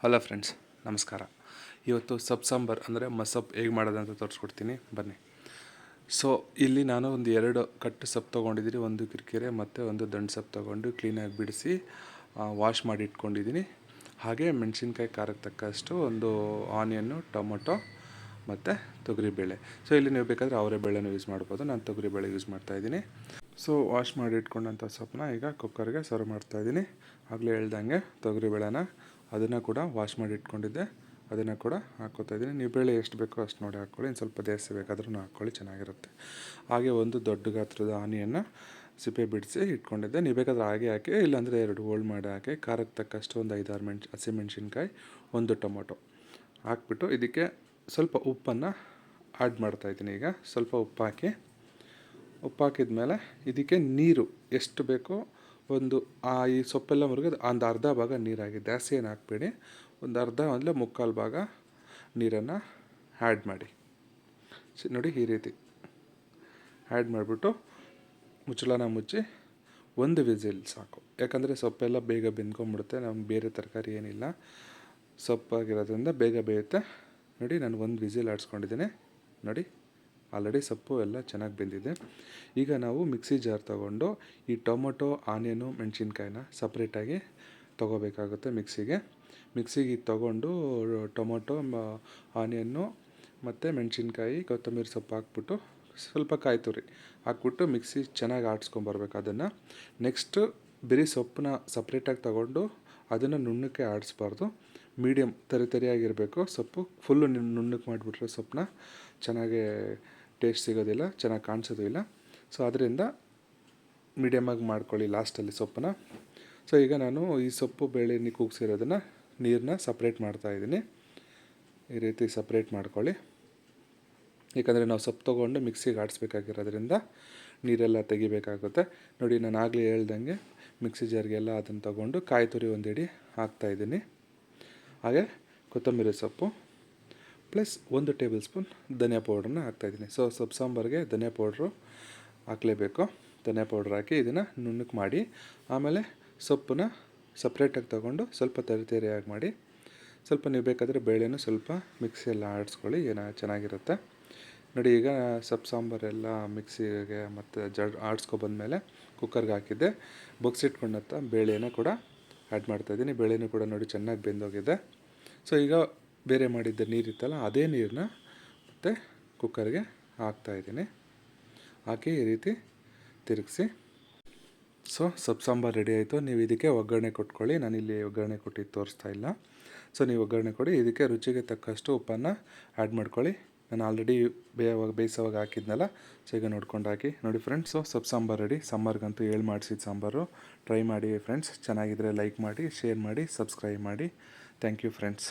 Hello friends, ನಮಸ್ಕಾರ. ಇವತ್ತು ಸಬ್ ಸಾಂಬಾರ್ ಅಂದರೆ ಮಸಪ್ ಹೇಗೆ ಮಾಡೋದಂತ ತೋರಿಸ್ಕೊಡ್ತೀನಿ. ಬನ್ನಿ. ಸೊ ಇಲ್ಲಿ ನಾನು ಒಂದು ಎರಡು ಕಟ್ಟು ಸಬ್ ತೊಗೊಂಡಿದ್ದೀನಿ. ಒಂದು ಕಿರಿಕಿರೆ ಮತ್ತು ಒಂದು ದಂಡು ಸೊಪ್ಪು ತೊಗೊಂಡು ಕ್ಲೀನಾಗಿ ಬಿಡಿಸಿ ವಾಶ್ ಮಾಡಿ ಇಟ್ಕೊಂಡಿದ್ದೀನಿ. ಹಾಗೆ ಮೆಣಸಿನ್ಕಾಯಿ ಖಾರಕ್ಕೆ ತಕ್ಕಷ್ಟು ಒಂದು ಆನಿಯನ್ನು ಟೊಮೊಟೊ ಮತ್ತು ತೊಗರಿಬೇಳೆ. ಸೊ ಇಲ್ಲಿ ನೀವು ಬೇಕಾದರೆ ಅವರೇ ಬೇಳೆನೂ ಯೂಸ್ ಮಾಡ್ಬೋದು. ನಾನು ತೊಗರಿಬೇಳೆ ಯೂಸ್ ಮಾಡ್ತಾಯಿದ್ದೀನಿ ಸೊ ವಾಶ್ ಮಾಡಿ ಇಟ್ಕೊಂಡಂಥ ಸೊಪ್ಪನ್ನ ಈಗ ಕುಕ್ಕರ್ಗೆ ಸರ್ವ್ ಮಾಡ್ತಾಯಿದ್ದೀನಿ ಆಗಲೇ ಹೇಳ್ದಂಗೆ ತೊಗರಿಬೇಳೆನ ಅದನ್ನು ಕೂಡ ವಾಶ್ ಮಾಡಿ ಇಟ್ಕೊಂಡಿದ್ದೆ. ಅದನ್ನು ಕೂಡ ಹಾಕ್ಕೋತಾ ಇದ್ದೀನಿ. ನೀವು ಬೇಳೆ ಎಷ್ಟು ಬೇಕೋ ಅಷ್ಟು ನೋಡಿ ಹಾಕ್ಕೊಳ್ಳಿ ಇನ್ನು ಸ್ವಲ್ಪ ಜಾಸ್ತಿ ಬೇಕಾದ್ರೂ ಹಾಕ್ಕೊಳ್ಳಿ ಚೆನ್ನಾಗಿರುತ್ತೆ. ಹಾಗೆ ಒಂದು ದೊಡ್ಡ ಗಾತ್ರದ ಆನಿಯನ್ನು ಸಿಪ್ಪೆ ಬಿಡಿಸಿ ಇಟ್ಕೊಂಡಿದ್ದೆ. ನೀವು ಬೇಕಾದ್ರೆ ಹಾಗೆ ಹಾಕಿ, ಇಲ್ಲಾಂದರೆ ಎರಡು ಹೋಲ್ಡ್ ಮಾಡಿ ಹಾಕಿ, ಖಾರಕ್ಕೆ ತಕ್ಕಷ್ಟು ಒಂದು ಐದಾರು ಮೆಣಸು ಹಸಿಮೆಣ್ಸಿನ್ಕಾಯಿ ಒಂದು ಟೊಮೊಟೊ ಹಾಕ್ಬಿಟ್ಟು ಇದಕ್ಕೆ ಸ್ವಲ್ಪ ಉಪ್ಪನ್ನು ಆ್ಯಡ್ ಮಾಡ್ತಾಯಿದ್ದೀನಿ ಈಗ. ಸ್ವಲ್ಪ ಉಪ್ಪು ಹಾಕಿ ಉಪ್ಪು ಹಾಕಿದ ಮೇಲೆ ಇದಕ್ಕೆ ನೀರು ಎಷ್ಟು ಬೇಕೋ ಒಂದು, ಆ ಈ ಸೊಪ್ಪೆಲ್ಲ ಮುರುಗೋದು ಒಂದು ಅರ್ಧ ಭಾಗ ನೀರಾಗಿ ಜಾಸ್ತಿ ಏನು ಹಾಕ್ಬೇಡಿ, ಒಂದು ಅರ್ಧ ಅಂದರೆ ಮುಕ್ಕಾಲು ಭಾಗ ನೀರನ್ನು ಆ್ಯಡ್ ಮಾಡಿ. ನೋಡಿ ಈ ರೀತಿ ಆ್ಯಡ್ ಮಾಡಿಬಿಟ್ಟು ಮುಚ್ಚಳನ ಮುಚ್ಚಿ ಒಂದು ವಿಸಿಲ್ ಸಾಕು. ಯಾಕಂದರೆ ಸೊಪ್ಪೆಲ್ಲ ಬೇಗ ಬೆಂದ್ಕೊಂಬಿಡುತ್ತೆ ನಮ್ಗೆ ಬೇರೆ ತರಕಾರಿ ಏನಿಲ್ಲ. ಸೊಪ್ಪಾಗಿರೋದ್ರಿಂದ ಬೇಗ ಬೇಯುತ್ತೆ. ನೋಡಿ ನಾನು ಒಂದು ವಿಸಿಲ್ ಆಡಿಸ್ಕೊಂಡಿದ್ದೀನಿ. ನೋಡಿ. ಆಲ್ರೆಡಿ ಸೊಪ್ಪು ಎಲ್ಲ ಚೆನ್ನಾಗಿ ಬೆಂದಿದೆ. ಈಗ ನಾವು ಮಿಕ್ಸಿ ಜಾರ್ ತೊಗೊಂಡು ಈ ಟೊಮೊಟೊ, ಆನಿಯನು, ಮೆಣಸಿನ್ಕಾಯಿನ ಸಪ್ರೇಟಾಗಿ ತೊಗೋಬೇಕಾಗುತ್ತೆ ಮಿಕ್ಸಿಗೆ. ಮಿಕ್ಸಿಗೆ ತೊಗೊಂಡು ಟೊಮೊಟೊ ಆನಿಯನ್ನು ಮತ್ತು ಮೆಣಸಿನ್ಕಾಯಿ, ಕೊತ್ತಂಬರಿ ಸೊಪ್ಪು ಹಾಕ್ಬಿಟ್ಟು ಸ್ವಲ್ಪ ಕಾಯಿ ತುರಿ ಹಾಕ್ಬಿಟ್ಟು ಮಿಕ್ಸಿ ಚೆನ್ನಾಗಿ ಆಡಿಸ್ಕೊಂಬರ್ಬೇಕು ಅದನ್ನು. ನೆಕ್ಸ್ಟು ಬರೀ ಸೊಪ್ಪನ್ನ ಸಪ್ರೇಟಾಗಿ ತೊಗೊಂಡು ಅದನ್ನು ನುಣ್ಣಕ್ಕೆ ಆಡಿಸ್ಬಾರ್ದು. ಮೀಡಿಯಮ್ ತರಿ ತರಿಯಾಗಿರಬೇಕು ಸೊಪ್ಪು. ಫುಲ್ಲು ನುಣ್ಣಕ್ಕೆ ಮಾಡಿಬಿಟ್ರೆ ಸೊಪ್ಪನ್ನ ಚೆನ್ನಾಗೇ ಟೇಸ್ಟ್ ಸಿಗೋದಿಲ್ಲ, ಚೆನ್ನಾಗಿ ಕಾಣಿಸೋದು ಇಲ್ಲ. ಸೊ ಅದರಿಂದ ಮೀಡಿಯಮಾಗಿ ಮಾಡ್ಕೊಳ್ಳಿ ಲಾಸ್ಟಲ್ಲಿ ಸೊಪ್ಪನ್ನ. ಸೊ ಈಗ ನಾನು ಈ ಸೊಪ್ಪು ಬೇಳೆ ಕೂಗಿಸಿರೋದನ್ನು ನೀರನ್ನ ಸಪ್ರೇಟ್ ಮಾಡ್ತಾಯಿದ್ದೀನಿ ಈ ರೀತಿ ಸಪ್ರೇಟ್ ಮಾಡ್ಕೊಳ್ಳಿ. ಏಕೆಂದರೆ ನಾವು ಸೊಪ್ಪು ತೊಗೊಂಡು ಮಿಕ್ಸಿಗೆ ಆಡಿಸ್ಬೇಕಾಗಿರೋದ್ರಿಂದ ನೀರೆಲ್ಲ ತೆಗಿಬೇಕಾಗುತ್ತೆ. ನೋಡಿ, ನಾನು ಆಗಲೇ ಹೇಳ್ದಂಗೆ ಮಿಕ್ಸಿ ಜಾರ್ಗೆಲ್ಲ ಅದನ್ನು ತೊಗೊಂಡು ಕಾಯಿ ತುರಿ ಹಾಕ್ತಾ ಹಾಕ್ತಾಯಿದ್ದೀನಿ ಹಾಗೆ ಕೊತ್ತಂಬರಿ ಸೊಪ್ಪು. ಪ್ಲಸ್ ಒಂದು ಟೇಬಲ್ ಸ್ಪೂನ್ ಧನಿಯಾ ಪೌಡ್ರನ್ನ ಹಾಕ್ತಾಯಿದ್ದೀನಿ ಸೊ ಸೊಪ್ಪು ಸಾಂಬಾರಿಗೆ ಧನಿಯಾ ಪೌಡ್ರು ಹಾಕಲೇಬೇಕು. ಧನಿಯಾ ಪೌಡ್ರ್ ಹಾಕಿ ಇದನ್ನು ನುಣ್ಣಕ್ಕೆ ಮಾಡಿ, ಆಮೇಲೆ ಸೊಪ್ಪನ್ನ ಸಪ್ರೇಟಾಗಿ ತೊಗೊಂಡು ಸ್ವಲ್ಪ ತರಿ ತರಿಯಾಗಿ ಮಾಡಿ, ಸ್ವಲ್ಪ ನೀವು ಬೇಕಾದರೆ ಬೇಳೆನೂ ಸ್ವಲ್ಪ ಮಿಕ್ಸಿಯಲ್ಲಿ ಆಡಿಸ್ಕೊಳ್ಳಿ, ಏನೋ ಚೆನ್ನಾಗಿರುತ್ತೆ. ನೋಡಿ, ಈಗ ಸೊಪ್ಪು ಸಾಂಬಾರೆಲ್ಲ ಮಿಕ್ಸಿಗೆ ಮತ್ತು ಜಡ್ ಆಡಿಸ್ಕೊಬಂದ್ಮೇಲೆ ಕುಕ್ಕರ್ಗೆ ಹಾಕಿದ್ದೆ. ಬಗ್ಸಿಟ್ಕೊಂಡಂಥ ಬೇಳೆನ ಕೂಡ ಆ್ಯಡ್ ಮಾಡ್ತಾಯಿದ್ದೀನಿ ಬೇಳೆನೂ ಕೂಡ ನೋಡಿ ಚೆನ್ನಾಗಿ ಬೆಂದೋಗಿದೆ. ಸೊ ಈಗ ಬೇರೆ ಮಾಡಿದ್ದ ನೀರಿತ್ತಲ್ಲ, ಅದೇ ನೀರನ್ನ ಮತ್ತು ಕುಕ್ಕರ್ಗೆ ಹಾಕ್ತಾಯಿದ್ದೀನಿ ಹಾಕಿ ಈ ರೀತಿ ತಿರುಗಿಸಿ. ಸೊ ಸೊಪ್ಪು ಸಾಂಬಾರು ರೆಡಿ ಆಯಿತು. ನೀವು ಇದಕ್ಕೆ ಒಗ್ಗರಣೆ ಕೊಟ್ಕೊಳ್ಳಿ. ನಾನಿಲ್ಲಿ ಒಗ್ಗರಣೆ ಕೊಟ್ಟಿದ್ದು ತೋರಿಸ್ತಾ ಇಲ್ಲ. ಸೊ ನೀವು ಒಗ್ಗರಣೆ ಕೊಡಿ. ಇದಕ್ಕೆ ರುಚಿಗೆ ತಕ್ಕಷ್ಟು ಉಪ್ಪನ್ನು ಆ್ಯಡ್ ಮಾಡ್ಕೊಳ್ಳಿ. ನಾನು ಆಲ್ರೆಡಿ ಬೇಯವಾಗ, ಬೇಯಿಸೋವಾಗ ಹಾಕಿದ್ನಲ್ಲ ಸೊ ಈಗ ನೋಡ್ಕೊಂಡು ಹಾಕಿ. ನೋಡಿ ಫ್ರೆಂಡ್ಸ್ ಸೊ ಸಬ್ ಸಾಂಬಾರು ರೆಡಿ ಸಾಂಬಾರ್ಗಂತೂ ಹೇಳಿ ಮಾಡಿಸಿದ ಸಾಂಬಾರು. ಟ್ರೈ ಮಾಡಿ ಫ್ರೆಂಡ್ಸ್ ಚೆನ್ನಾಗಿದ್ದರೆ ಲೈಕ್ ಮಾಡಿ ಶೇರ್ ಮಾಡಿ ಸಬ್ಸ್ಕ್ರೈಬ್ ಮಾಡಿ. Thank you friends